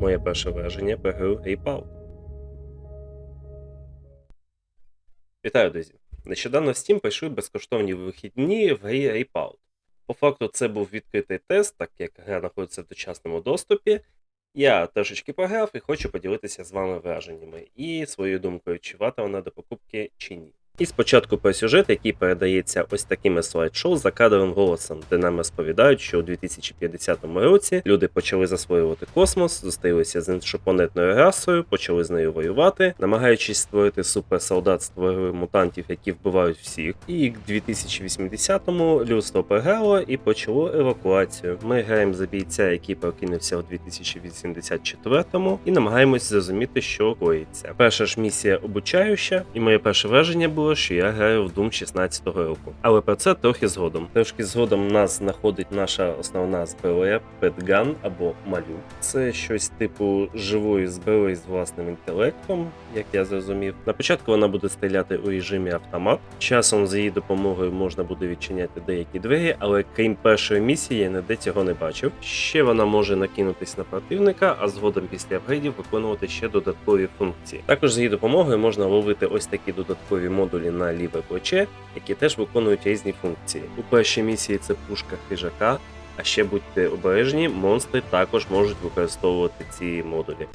Моє перше враження гру Ape Вітаю, друзі! Нещодавно в Steam прийшли безкоштовні вихідні в грі Ape По факту, це був відкритий тест, так як гра знаходиться в дочасному доступі. Я трошечки пограв і хочу поділитися з вами враженнями і своєю думкою, чи варта вона до покупки чи ні. І спочатку про сюжет, який передається ось такими слайд-шоу за кадровим голосом, де нам розповідають, що у 2050 році люди почали засвоювати космос, зустрілися з іншопланетною расою, почали з нею воювати, намагаючись створити суперсолдат, створили мутантів, які вбивають всіх. І к 2080-му людство програло і почало евакуацію. Ми граємо за бійця, який прокинувся у 2084-му, і намагаємось зрозуміти, що коїться. Перша ж місія обучаюча, і моє перше враження було, що я граю в Doom 16-го року. Але про це трохи згодом. Трошки згодом нас знаходить наша основна зброя Петган або Малю. Це щось типу живої зброї з власним інтелектом, як я зрозумів. На початку вона буде стріляти у режимі автомат. Часом з її допомогою можна буде відчиняти деякі двері, але крім першої місії, я ніде цього не бачив. Ще вона може накинутись на противника, а згодом після апгрейдів виконувати ще додаткові функції. Також з її допомогою можна ловити ось такі додаткові модулі на ліве плече, які теж виконують різні функції. У першій місії це пушка хижака. А ще будьте обережні, монстри також можуть використовувати ці модулі.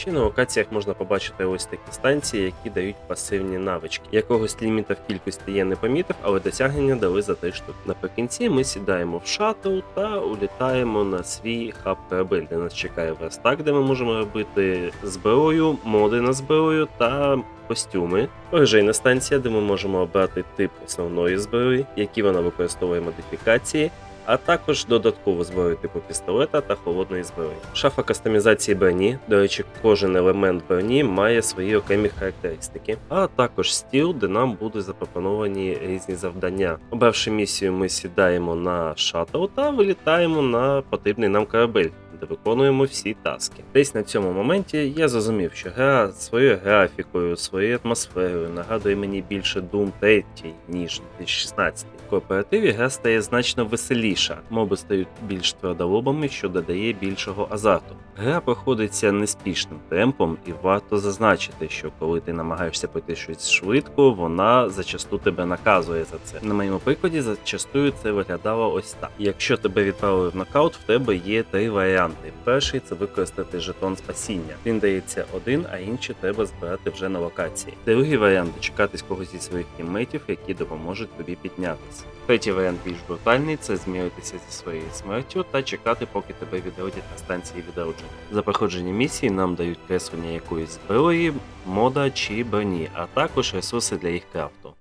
Ще на локаціях можна побачити ось такі станції, які дають пасивні навички. Якогось ліміта в кількості я не помітив, але досягнення дали за три штуки. Наприкінці ми сідаємо в шаттл та улітаємо на свій хаб корабель, де нас чекає верстак, де ми можемо робити зброю, моди на зброю та костюми. Оружейна станція, де ми можемо обрати тип основної зброї, які вона використовує модифікації а також додаткову зброю типу пістолета та холодної зброї. Шафа кастомізації броні, до речі, кожен елемент броні має свої окремі характеристики, а також стіл, де нам будуть запропоновані різні завдання. Обравши місію, ми сідаємо на шаттл та вилітаємо на потрібний нам корабель. Виконуємо всі таски. Десь на цьому моменті я зрозумів, що гра своєю графікою, своєю атмосферою нагадує мені більше Doom 3, ніж 2016. В кооперативі гра стає значно веселіша, моби стають більш твердолобами, що додає більшого азарту. Гра проходиться неспішним темпом, і варто зазначити, що коли ти намагаєшся пройти щось швидко, вона зачасту тебе наказує за це. На моєму прикладі зачастую це виглядало ось так. Якщо тебе відправили в нокаут, в тебе є три варіанти. Перший це використати жетон спасіння. Він дається один, а інші треба збирати вже на локації. Другий варіант дочекатись когось зі своїх тіммейтів, які допоможуть тобі піднятися. Третій варіант більш брутальний це зміритися зі своєю смертю та чекати, поки тебе відродять на станції відродження. За проходження місії нам дають креслення якоїсь зброї, мода чи броні, а також ресурси для їх крафту.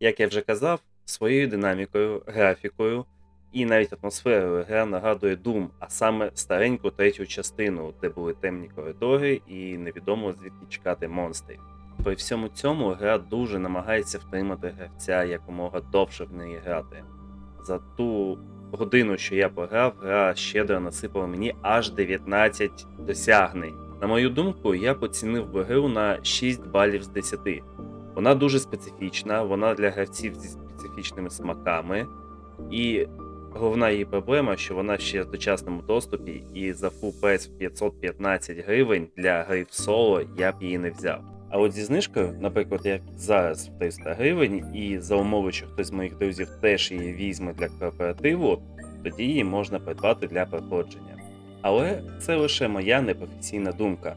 Як я вже казав, своєю динамікою, графікою і навіть атмосферою гра нагадує Doom, а саме стареньку третю частину, де були темні коридори і невідомо звідки чекати монстрів. При всьому цьому гра дуже намагається втримати гравця якомога довше в неї грати. За ту годину, що я пограв, гра щедро насипала мені аж 19 досягнень. На мою думку, я поцінив би гру на 6 балів з 10. Вона дуже специфічна, вона для гравців зі специфічними смаками, і головна її проблема, що вона ще в дочасному доступі, і за full в 515 гривень для гри в соло я б її не взяв. А от зі знижкою, наприклад, як зараз в 300 гривень, і за умови, що хтось з моїх друзів теж її візьме для кооперативу, тоді її можна придбати для проходження. Але це лише моя непрофесійна думка.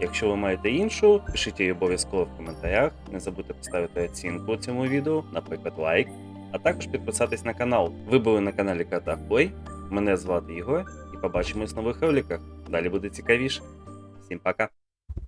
Якщо ви маєте іншу, пишіть її обов'язково в коментарях. Не забудьте поставити оцінку цьому відео, наприклад, лайк, а також підписатись на канал. Ви були на каналі Ката Плей. Мене звати Ігор, і побачимось в нових роликах. Далі буде цікавіше. Всім пока!